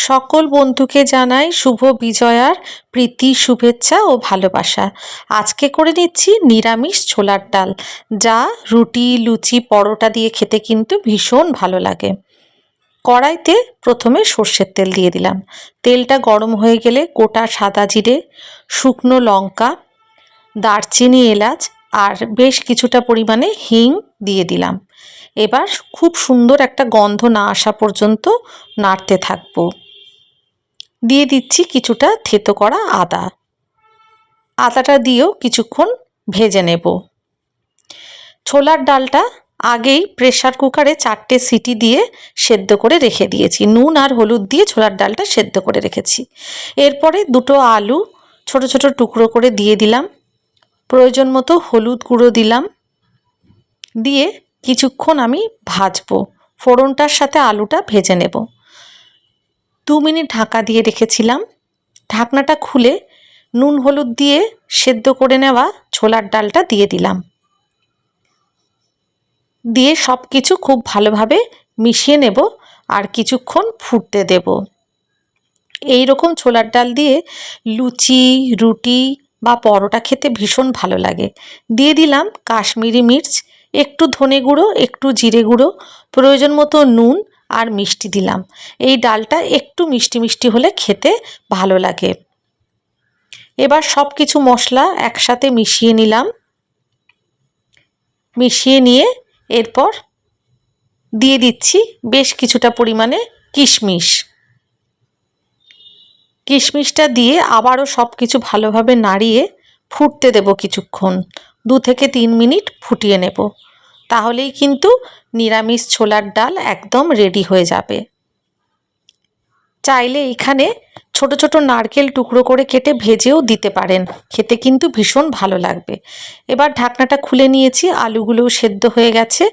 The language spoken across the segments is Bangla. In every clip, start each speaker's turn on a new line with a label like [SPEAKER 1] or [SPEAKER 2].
[SPEAKER 1] সকল বন্ধুকে জানাই শুভ বিজয়ার প্রীতি, শুভেচ্ছা ও ভালোবাসা। আজকে করে নিচ্ছি নিরামিষ ছোলার ডাল। যা রুটি, লুচি, পরোটা দিয়ে খেতে কিন্তু ভীষণ ভালো লাগে। কড়াইতে প্রথমে সর্ষের তেল দিয়ে দিলাম। তেলটা গরম হয়ে গেলে গোটা সাদা জিরে, শুকনো লঙ্কা, দারচিনি, এলাচ আর বেশ কিছুটা পরিমাণে হিং দিয়ে দিলাম। এবার খুব সুন্দর একটা গন্ধ না আসা পর্যন্ত নাড়তে থাকব। দিয়ে দিচ্ছি কিছুটা থেতো করা আদা। আদাটা দিয়েও কিছুক্ষণ ভেজে নেব। ছোলার ডালটা আগেই প্রেশার কুকারে চারটে সিটি দিয়ে সেদ্ধ করে রেখে দিয়েছি। নুন আর হলুদ দিয়ে ছোলার ডালটা সেদ্ধ করে রেখেছি। এরপরে দুটো আলু ছোট ছোট টুকরো করে দিয়ে দিলাম। প্রয়োজন মতো হলুদ গুঁড়ো দিলাম। দিয়ে কিছুক্ষণ আমি ভাজবো। ফোড়নটার সাথে আলুটা ভেজে নেব। দু মিনিট ঢাকা দিয়ে রেখেছিলাম। ঢাকনাটা খুলে নুন হলুদ দিয়ে সেদ্ধ করে নেওয়া ছোলার ডালটা দিয়ে দিলাম। দিয়ে সব কিছু খুব ভালোভাবে মিশিয়ে নেব আর কিছুক্ষণ ফুটতে দেব। এই রকম ছোলার ডাল দিয়ে লুচি, রুটি বা পরোটা খেতে ভীষণ ভালো লাগে। দিয়ে দিলাম কাশ্মীরি মির্চ, একটু ধনে গুঁড়ো, একটু জিরে গুঁড়ো, প্রয়োজন মতো নুন আর মিষ্টি দিলাম। এই ডালটা একটু মিষ্টি মিষ্টি হলে খেতে ভালো লাগে। এবার সব কিছু মশলা একসাথে মিশিয়ে নিলাম। মিশিয়ে নিয়ে এরপর দিয়ে দিচ্ছি বেশ কিছুটা পরিমাণে কিশমিশ। কিশমিশটা দিয়ে আবারও সব কিছু ভালোভাবে নাড়িয়ে ফুটতে দেব কিছুক্ষণ। দু থেকে তিন মিনিট ফুটিয়ে নেব। তাহলেই কিন্তু নিরামিষ ছোলার ডাল একদম রেডি হয়ে যাবে। চাইলে এখানে ছোট ছোট নারকেল টুকরো করে কেটে ভেজেও দিতে পারেন, খেতে কিন্তু ভীষণ ভালো লাগবে। এবার ঢাকনাটা খুলে নিয়েছি, আলুগুলোও সেদ্ধ হয়ে গেছে,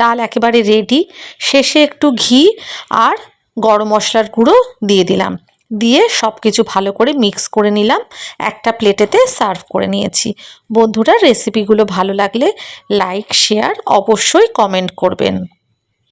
[SPEAKER 1] ডাল একেবারে রেডি শেষে একটু ঘি আর গরম মশলার গুঁড়ো দিয়ে দিলাম। দিয়ে সব কিছু ভালো করে মিক্স করে নিলাম। একটা প্লেটেতে সার্ভ করে নিয়েছি। বন্ধুরা রেসিপিগুলো ভালো লাগলে লাইক শেয়ার অবশ্যই কমেন্ট করবেন।